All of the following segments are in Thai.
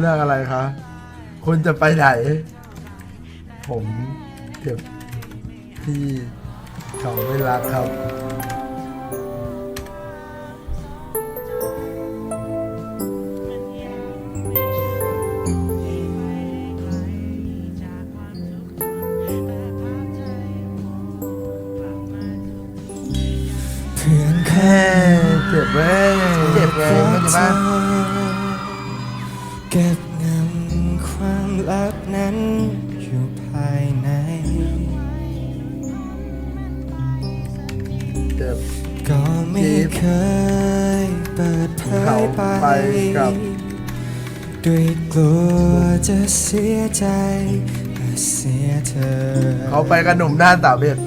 เรื่องอะไรคะ คุณจะไปไหน ผมเก็บที่เขาไม่รักครับ เพื่อนเคแค่ เจ็บเว้ยเจ็บไงไม่ใช่ปะ เก็บงำความลับนั้นอยู่ภายใน เจ็บ ก็ไม่เคยเปิดเผเขายไปกับ ด้วยกลัวจะเสียใจและเสียเธอเขาไปกับหนุ่มหน้าสาวเบ็ด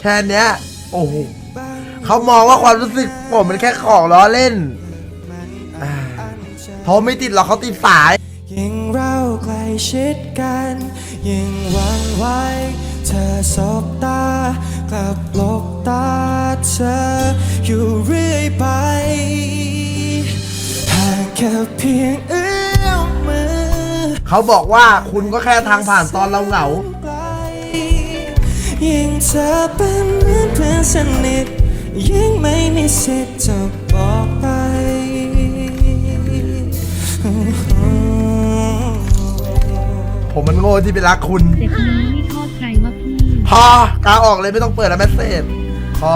แค่เนี้ย โอ้โห เขามองว่าความรู้สึกผมมันแค่ของล้อเล่น โทรไม่ติดหรอกเขาติดสาย ยิ่งเราใกล้ชิดกัน ยิ่งหวันไหวเธอสบตากลับหลบตาเธออยู่เรื่อยไปห่างแค่เพียงเอื้อมมือ เขาบอกว่าคุณก็แค่ทางผ่านตอนเราเหงาไกลยิ่งเธอเป็นเหมือนเพื่อนสนิทยิ่งไม่มีสิทธิ์จะบอก ผมมันโง่ที่ไปรักคุณเจ็บนี้ไม่โทษใครว่าพี่ พอกาออกเลยไม่ต้องเปิดแล้วแมสเซจพอ